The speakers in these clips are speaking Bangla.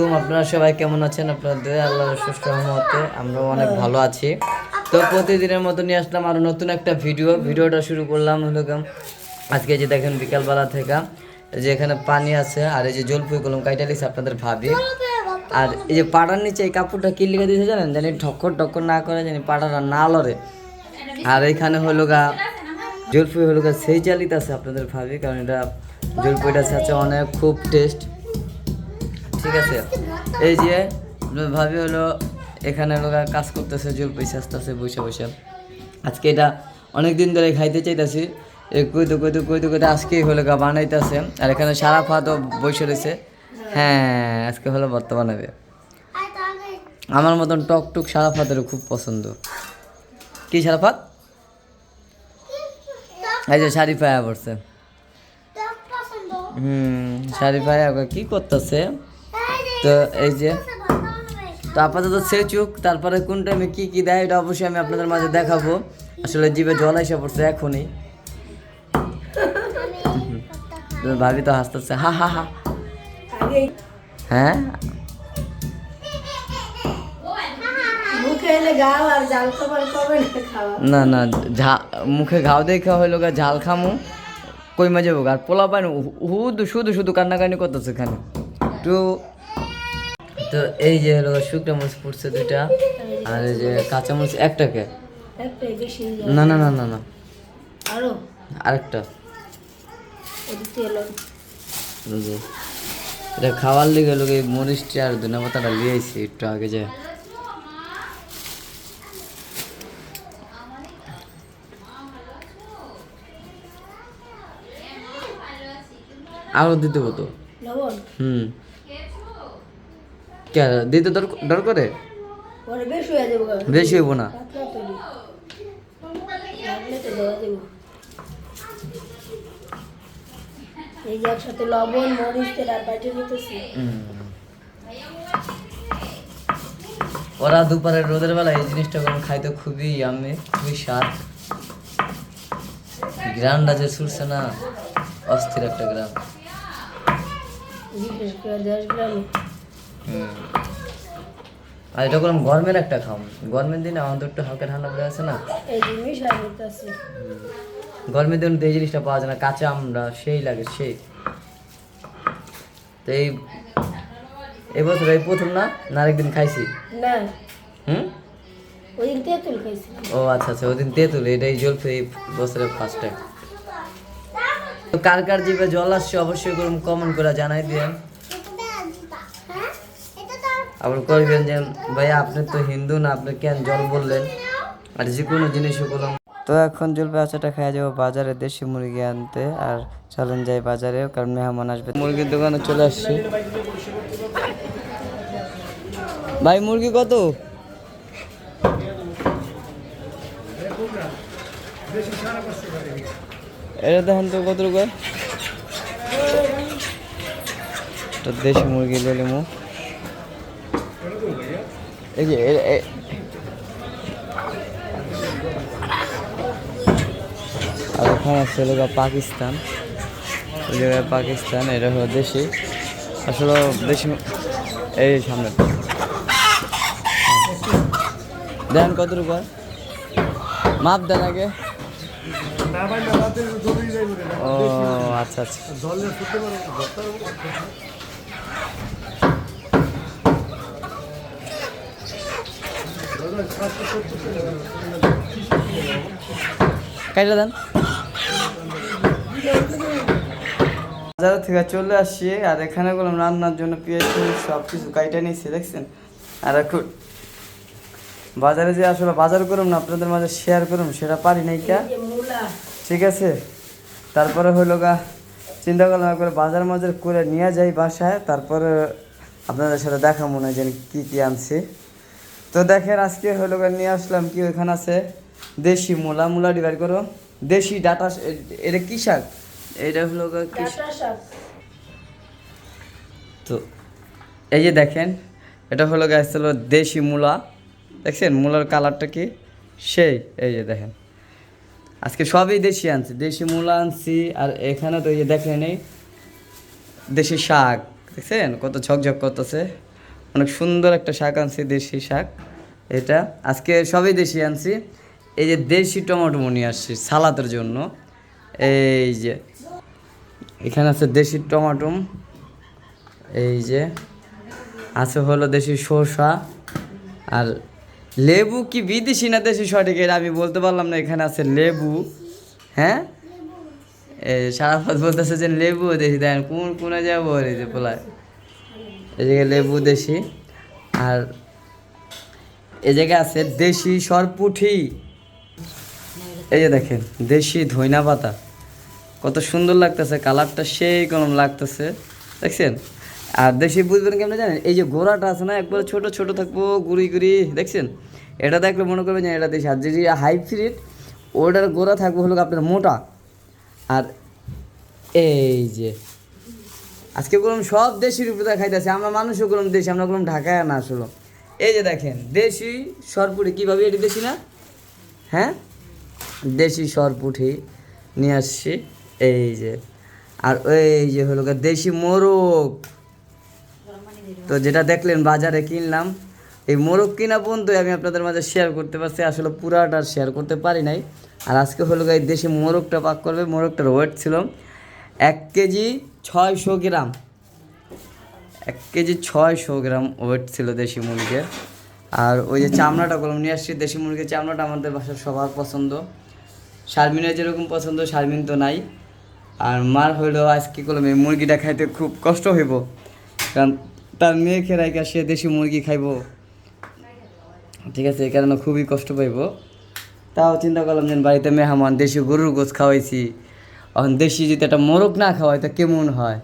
আলাইকুম আপনারা সবাই কেমন আছেন? আপনাদের আল্লাহর সুস্থ রহমতে আমরা অনেক ভালো আছি। তো প্রতিদিনের মতো নিয়ে আসলাম আরও নতুন একটা ভিডিও। ভিডিওটা শুরু করলাম হলো আজকে যে দেখেন বিকালবেলা থেকে যে এখানে পানি আছে আর এই যে জলপুই কলম কাইটা লিখছে আপনাদের ভাবি। আর এই যে পাড়ার নিচে এই কাপড়টা কি লিখে দিয়েছে জানেন? জানি ঠক্কর টক্কর না করে জানি পাড়াটা না লড়ে। আর এইখানে হলো গা জলপুই হলো গা সেই চালিত আছে আপনাদের ভাবি, কারণ এটা জলপুইটা আছে অনেক, খুব টেস্ট ঠিক আছে। এই যে ভাবি হলো এখানে লোক কাজ করতেছে জল পয়সা আসতেছে বসে বসে। আজকে এটা অনেক দিন ধরে খাইতে চাইতেছি। এই কইতে কইতে কইতে কইতে আজকেই হলো গা বানাইতেছে। আর এখানে সারা ফাতও বসে রয়েছে। হ্যাঁ আজকে হলো ভর্তা বানাবে আমার মতন টক টুক সারা ফাতেরও খুব পছন্দ। কি সারা ফাত এই যে শাড়ি পায়া পড়ছে। হুম শাড়ি পায়া কি করতেছে? তো এই যে তো আপাতত সে চুক তারপরে কোন টাইমে কী কী দেয় এটা অবশ্যই আমি আপনাদের মাঝে দেখাবো। আসলে জিভে জল এসে পড়ছে এখনই। ভাবি তো হাসতেছে হা হা হা। হ্যাঁ? না না ঝা মুখে ঘাও দেখা হইল গা ঝাল খামু। কই মাঝে আর পোলা পাই শুধু শুধু শুধু কান্নাকানি করতেছে এখানে। তো তো এই যে হলো শুকনো মরিচ পড়ছে দুইটা আর এই যে কাঁচা মরিচ একটাকে। না না না না না। আরও? আরেকটা। যে এটা খাওয়ার লিগে লোক এই মরিচটা আর ধনে পাতাটা লিয়ে আইছি একটু আগে যে। আরও দিতে হতো। হুম। কে দিতে দর করে? বেশি হইব না। পাতলা তৈরি লাগলে তো দেওয়া দেবো এই যে একসাথে লবণ মরিচ তেল আর বাটি নিতেছি ওরা দুপুরের রোদের বেলা এই জিনিসটা কোনো খাইতে খুবই আমি খুবই স্বাদ গ্রামটা যে ছুটছে না অস্থির একটা গ্রাম বিশেষ করে দেশ গ্রামে আর এটা করলাম গরমের একটা খাম। গরমের দিনে আমাদের একটু হালকা ঠান্ডা পড়ে আছে না? গরমের দিনে এই জিনিসটা পাওয়া যায় না কাঁচা আমরা সেই লাগে সেই। তো এই এবছর এই প্রথম না? না আরেকদিন খাইছি? না। হুম? ওই তেঁতুল খাইছি। ও আচ্ছা আচ্ছা ওদিন তেঁতুল এটাই জলফে এই বছরের ফার্স্ট টাইম তো কার কার জিভে জল আসছে অবশ্যই করুন কমেন্ট করে জানাই দিয়েন। আবার করবেন যে ভাইয়া আপনি তো হিন্দু না, আপনি কেন জল বললেন? আর যে কোনো জিনিস বললাম তো এখন জলপে আচাটা খাওয়া যাব বাজারে দেশি মুরগি আনতে, আর চলেন যাই বাজারে কারণ মেহমান আসবে। মুরগির দোকানে চলে আসছি। ভাই, মুরগি কত? এটা দেখেন তো কত রুপে? দেশি মুরগি লেলে মু। এই যে আর ওখানে আছে পাকিস্তান। ওই জায়গায় পাকিস্তান, এটা হলো দেশি। আসলে মু- এই সামনে। দেন কত রুপা? মাপ দেন আগে। ও আচ্ছা আচ্ছা। কাইটা দেন। বাজার থেকে চলে আসছি আর এখানে বললাম রান্নার জন্য পেঁয়াজ সব কিছু কাইটা নিয়েছি, দেখছেন? আর এখন বাজারে যে আসলে বাজার করুন না, আপনাদের মাঝে শেয়ার করুন সেটা পারি নাই কা? ঠিক আছে? তারপরে হইল গা, চিন্তা করলাম করে বাজার মাজার করে নিয়ে যাই বাসায়, তারপরে আপনাদের সাথে দেখা মনে হয় যে কী কী আনছি। তো দেখেন আজকে হলো নিয়ে আসলাম কি ওইখানে আছে দেশি মূলা। মূলা ডিভাইড করো। দেশি ডাটা এটা কি শাক? এটা হলো কি শাক? তো এই যে দেখেন এটা হলো গাছ হলো দেশি মূলা। দেখছেন? মূলার কালারটা কি? সেই এই যে দেখেন। আজকে সবই দেশি আনছি। দেশি মূলা আনছি আর এখানে তো এই যে দেখেন এই দেশি শাক। দেখছেন? কত ঝকঝক করতেছে। অনেক সুন্দর একটা শাক আনছি, দেশি শাক। এটা আজকে সবই দেশি আনছি। এই যে দেশি টমেটো নিয়ে আসছি সালাদের জন্য। এই যে এখানে আছে দেশি টমাটো। এই যে আছে হলো দেশি শসা। আর লেবু কি বিদেশি না দেশি সঠিক এটা আমি বলতে পারলাম না, এখানে আছে লেবু। হ্যাঁ? সারাফত বলতেছে যে লেবু দেশি দেন কোন, কোনে যাব? এই যে পোলায়। এই জায়গায় লেবু দেশি। আর এই জায়গায় আছে দেশি সরপুঠি। এই যে দেখেন, দেশি ধইনা পাতা। কত সুন্দর লাগতেছে, কালারটা সেই কলম লাগতেছে। দেখছেন? আর দেশি বুঝবেন কেমন জানেন? এই যে গোড়াটা আছে না, একবার ছোট ছোট থাকব, গুড়ি গুড়ি, দেখছেন? এটা দেখলে মনে করবেন যে এটা দেশি। আর যদি হাইব্রিড ওটার গোড়া থাকব হলো আপনার মোটা। আর এই যে আজকে গরম সব দেশি রূপে খাইতেছে, আমরা মানুষও গরম দেশি, আমরা করলাম ঢাকায় না আসলো। এই যে দেখেন, দেশি সরপুরি কীভাবে এটি দেশি না? হ্যাঁ? দেশি সরপুঠি নিয়ে আসছি, এই যে। আর ওই যে হলো দেশি মোরগ। তো যেটা দেখলেন, বাজারে কিনলাম, এই মোরগ কিনা পর্যন্ত আমি আপনাদের মাঝে শেয়ার করতে পারছি, আসলে পুরাটা শেয়ার করতে পারি নাই। আর আজকে হলো এই দেশি মোরগটা পাক করবে, মোরগটার ওয়েট ছিল এক কেজি ছয়শো গ্রাম। এক কেজি ছয়শো গ্রাম ওয়েট ছিল দেশি মুরগির। আর ওই যে চামড়াটা করলাম নিয়ে আসছি দেশি মুরগির চামড়াটা আমাদের বাসার সবার পছন্দ। শারমিনের যেরকম পছন্দ, শারমিন তো নাই। আর মার হইল আজকে করলাম, এই মুরগিটা খাইতে খুব কষ্ট হইব। কারণ তার মেয়ে খেরাইকা সে দেশি মুরগি খাইব। ঠিক আছে, এই কারণে খুবই কষ্ট পাইব। তাও চিন্তা করলাম যে বাড়িতে মেহমান, দেশি গরুর গোছ খাওয়াইছি। এখন দেশি যদি একটা মোরগ না খাওয়াই তা কেমন হয়?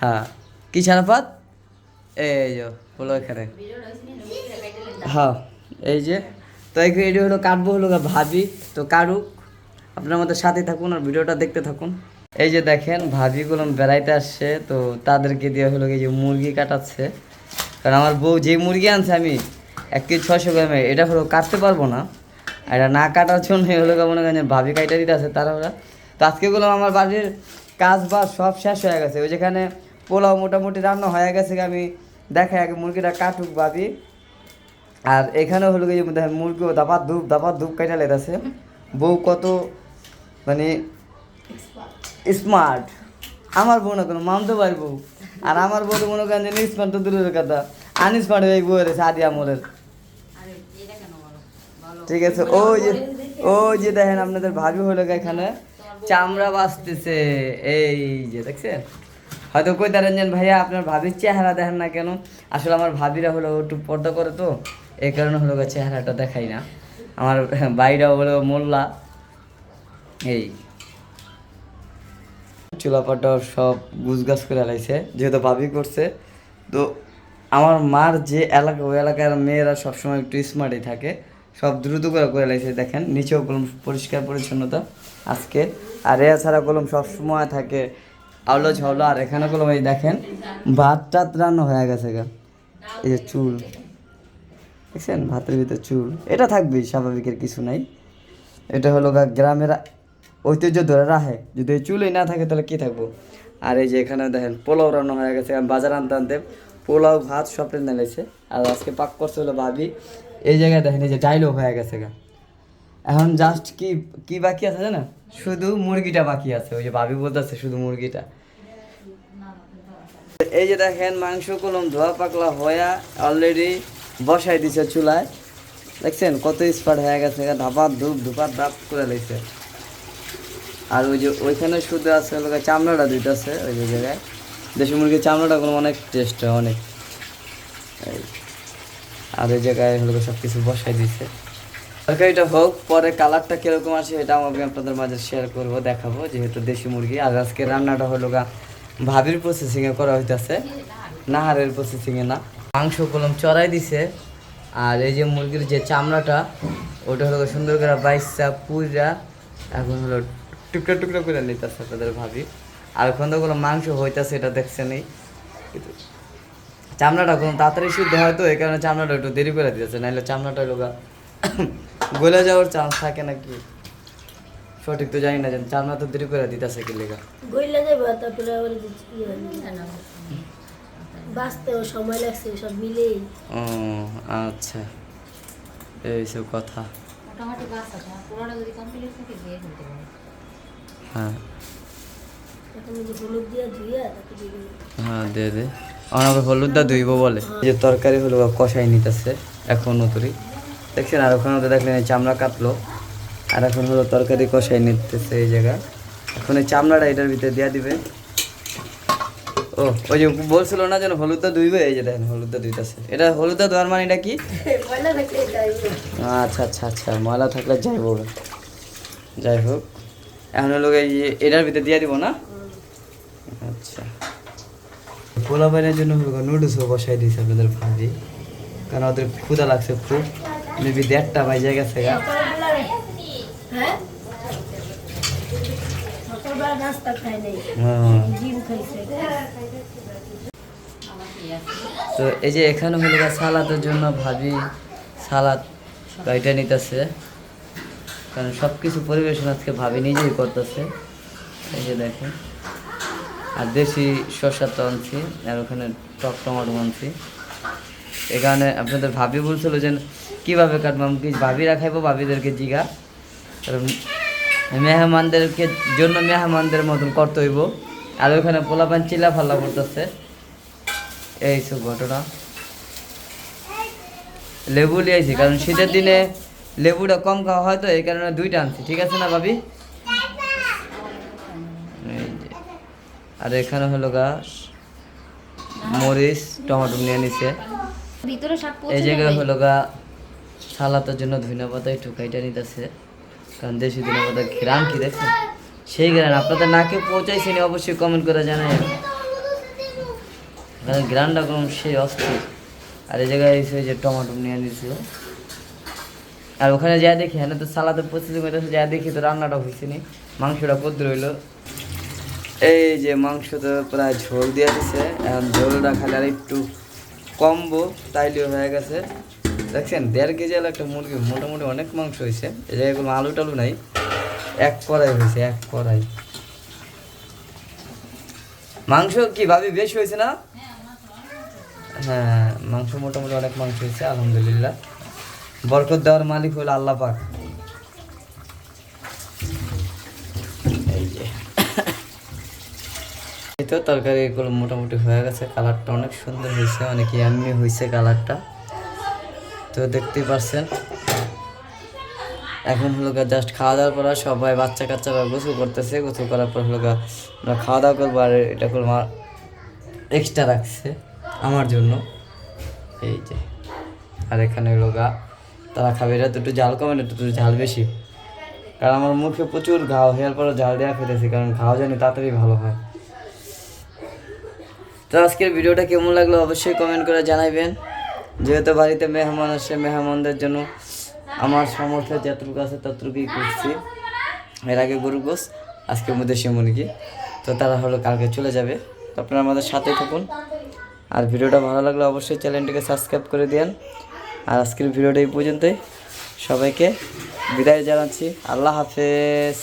হ্যাঁ। কি ছাড়াপাত এই যে, হলো এখানে। হ্যাঁ এই যে। তো এখানে এটি হলো কাটবো হলো ভাবি। তো কাটুক। আপনার মধ্যে সাথে থাকুন আর ভিডিওটা দেখতে থাকুন। এই যে দেখেন ভাবিগুলো বেড়াইতে আসছে। তো তাদেরকে দিয়ে হলো এই যে মুরগি কাটাচ্ছে। কারণ আমার বউ যে মুরগি আনছে আমি এক কেজি ছশো গ্রামে, এটা হলো কাটতে পারব না। এটা না কাটার জন্য হলো মনে ভাবি কাইটা দিতে আছে তারা ওরা। তো আজকে গুলো আমার বাড়ির কাজ বাজ সব শেষ হয়ে গেছে। ওই যেখানে পোলাও মোটামুটি রান্না হয়ে গেছে আমি দেখাই আগে মুরগিটা কাটুক ভাবি। আর এখানে হলো কি যে দেখেন মুরগিও দাপাত ধূপ দাপার ধূপ কাটা লেগেছে। বউ কত মানে স্মার্ট আমার বউ না কোনো মানতে বউ। আর আমার বউ তো মনে করেন যে স্মার্ট তো দূরের কথা। আনস্মার্ট হয়ে বউ রয়েছে আদি আমলের। ঠিক আছে ওই যে ওই যে দেখেন আপনাদের ভাবি হলো গিয়ে এখানে। চামড়া বাঁচতেছে। এই যে দেখছেন? হয়তো কই যেন ভাইয়া, আপনার ভাবির চেহারা দেখেন না কেন? আসলে আমার ভাবিরা হলো একটু পর্দা করে তো এই কারণে হলো চেহারাটা দেখাই না। আমার বাইরা হলো মোল্লা। এই। চুলাপাটা সব গুছগাছ করে আলাইছে যেহেতু ভাবি করছে। তো আমার মার যে এলাকা, ওই এলাকার মেয়েরা সবসময় একটু স্মার্টই থাকে। সব দ্রুত করে করে লাইছে, দেখেন, নিচেও পরিষ্কার পরিচ্ছন্নতা। আজকে আর এ ছাড়া কলম সবসময় থাকে। আউলো ঝাউলো, আর এখানে কলম এই দেখেন ভাত টাত রান্না হয়ে গেছে গা। এই যে চুল। দেখছেন? ভাতের ভিতরে চুল। এটা থাকবেই স্বাভাবিকের কিছু নাই। এটা হলো গা গ্রামের ঐতিহ্য ধরে রাখে। যদি এই চুলই না থাকে, তাহলে কি থাকব? আর এই যে এখানে দেখেন, পোলাও রান্না হয়ে গেছে। বাজার আনতে আনতে পোলাও, ভাত সব লাগছে আর আজকে পাক করছে হলো ভাবি। এই জায়গায় দেখেন, এই যে ডাইলও হয়ে গেছে গা। এখন জাস্ট কি কি বাকি আছে জানা? শুধু মুরগিটা বাকি আছে, ওই যে ভাবি বলতেছে শুধু মুরগিটা। এই যে দেখেন মাংস কলম ধোয়া পাকলা হয়া অলরেডি বসাই দিছে চুলায়। দেখছেন কত স্পাট হয়ে গেছে ধাপাত ধূপ, ধুপাত ধাপ করে লাগছে। আর ওই যে ওইখানে শুধু আছে চামড়াটা দিতেছে, ওই যে জায়গায়। দেশি মুরগির চামড়াটা কোনো অনেক টেস্ট হয়, অনেক। আর ওই জায়গায় হলো সব কিছু বসাই দিছে। তরকারিটা হোক, পরে কালারটা কীরকম আসে এটা আমি আপনাদের মাঝে শেয়ার করব, দেখাবো, যেহেতু দেশি মুরগি। আর আজকে রান্নাটা হলো গা, ভাবির প্রসেসিংয়ে করা হইতাছে, নাহারের প্রসেসিংয়ে না। মাংস কলম চড়াই দিছে, আর এই যে মুরগির যে চামড়াটা, ওটা হলো সুন্দর করে বাইসা, পুইরা, এখন হলো টুকরা টুকরা করে নিতেছে আপনাদের ভাবি। আর কোনো মাংস হইতাছে এটা দেখছে নেই চামড়াটা কোনো তাড়াতাড়ি সিদ্ধ হয় তো, এই কারণে চামড়াটা একটু দেরি করে দিতেছে, নাহলে চামড়াটা লোকা গলে যাওয়ার চান্স থাকে নাকি? সঠিক তো জানি না যে চামড়া তো দেরি করে দিতেছে কি লেগা? গইলা যাবে তারপরে আবার কি হয়? বাঁচতেও সময় লাগছে সব মিলেই। ও আচ্ছা। এইসব কথা। মোটামুটি বাস আছে পুরোটা যদি কমপ্লিট থাকে দিয়ে ফেলতে পারে। হ্যাঁ। এই দিয়ে দিয়ে দিবি। হ্যাঁ দে। দে আমার হলুদটা ধুইব বলে। যে তরকারি হলো কষাই নিতেছে এখন নতুরি দেখছেন আর ওখানে তো দেখলেন এই চামড়া কাটলো। আর এখন হলো তরকারি কষাই নিতেছে এই জায়গা। এখন এই চামড়াটা এটার ভিতরে দেওয়া দিবে। ও ওই যে বলছিল না যেন হলুদটা ধুইবে? এই যে দেখেন হলুদটা ধুইতেছে। এটা হলুদটা ধোয়ার মানে এটা কি আচ্ছা আচ্ছা আচ্ছা ময়লা থাকলে যাই হোক। যাই হোক এখন হলো এই এটার ভিতরে দিয়ে দিব না? আচ্ছা। পোলা বাইনের জন্য নুডলসও বসাই দিয়েছে আপনাদের ভাবি। কারণ ওদের ক্ষুদা লাগছে খুব। মেবি দেড়টা বাজে গেছে হ্যাঁ? তো এই যে এখানে হলো সালাদের জন্য ভাবি সালাদ গাড়িটা নিতেছে? কারণ সব কিছু পরিবেশন আজকে ভাবি নিজেই করতেছে। এই যে দেখেন। আর দেশি শসা তো আনছি আর ওখানে টক টমাটো আনছি। এখানে আপনাদের ভাবি বলছিল যে কীভাবে কাটবাম কি ভাবিরা খাইবো ভাবিদেরকে জিগা। কারণ মেহমানদেরকে জন্য মেহমানদের মতন করতে হইব। আর ওখানে পোলাপান চিলা ফাল্লা করতেছে। এই সব ঘটনা। লেবু লিয়েছি কারণ শীতের দিনে লেবুটা কম খাওয়া হয় তো এই কারণে দুইটা আনছি। ঠিক আছে না ভাবি? আর এখানে হলো গা মরিচ টমেটো নিয়ে নিছে। এই জায়গায় হলো গা সালাতের জন্য ধনিয়া পাতা একটু কাইটা নিতেছে। কারণ দেশি ধনিয়া পাতা ঘ্রাণ কি দেখছেন? সেই ঘ্রাণ আপনাদের নাকে পৌঁছাইছেনি অবশ্যই কমেন্ট করে জানাই কারণ কম সেই অস্থির। আর এই জায়গায় এসে যে টমাটো নিয়ে নিয়েছিল আর ওখানে যা দেখি হ্যাঁ তো সালাদের প্রস্তুতি যা দেখি তো রান্নাটা হয়েছে নি। মাংসটা পদ্ম রইল এই যে মাংস তো প্রায় ঝোল দিয়ে দিছে। এখন ঝোলটা খালি আর একটু কমবো, তাইলেও হয়ে গেছে। দেখছেন, দেড় কেজি আলো একটা মুরগি মোটামুটি অনেক মাংস হয়েছে। এই জায়গায় আলু টালু নাই। এক কড়াই হয়েছে, এক কড়াই। মাংস কি ভাবি বেশি হয়েছে না? হ্যাঁ মাংস মোটামুটি অনেক মাংস হয়েছে, আলহামদুলিল্লাহ। বরকত দেওয়ার মালিক হলো আল্লাহ পাক। এই তো তরকারি এগুলো মোটামুটি হয়ে গেছে কালারটা অনেক সুন্দর হয়েছে, অনেক ইয়াম্মি হয়েছে কালারটা তো দেখতেই পারছেন। এখন হলো জাস্ট খাওয়া দাওয়ার পর সবাই বাচ্চা কাচ্চারা গোসল করতেছে। গোসল করার পর হলো আমরা খাওয়া দাওয়া করব আর এটা করব আমার এক্সট্রা রাখছে আমার জন্য। এই যে। আর এখানে হলো গা তারা খাবে। এটা একটু জাল কমে না, দুটো ঝাল বেশি। কারণ আমার মুখে প্রচুর ঘাও হওয়ার পর জাল দেওয়া ফেলেছি কারণ ঘাও জানি তাড়াতাড়ি ভালো হয়। তো আজকের ভিডিওটা কেমন লাগল অবশ্যই কমেন্ট করে জানাইবেন। যেহেতু বাড়িতে মেহমান আসে, মেহমানদের জন্য আমার সামর্থ্য যতটুকু আছে ততটুকুই করছি। এর আগে গরু গোস আজকের মধ্যে সে মুরগি। তো তারা হলো কালকে চলে যাবে। তো আপনারা আমাদের সাথে থাকুন। আর ভিডিওটা ভালো লাগলে অবশ্যই চ্যানেলটিকে সাবস্ক্রাইব করে দিন আর আজকের ভিডিওটা এই পর্যন্তই। সবাইকে বিদায় জানাচ্ছি। আল্লাহ হাফেজ।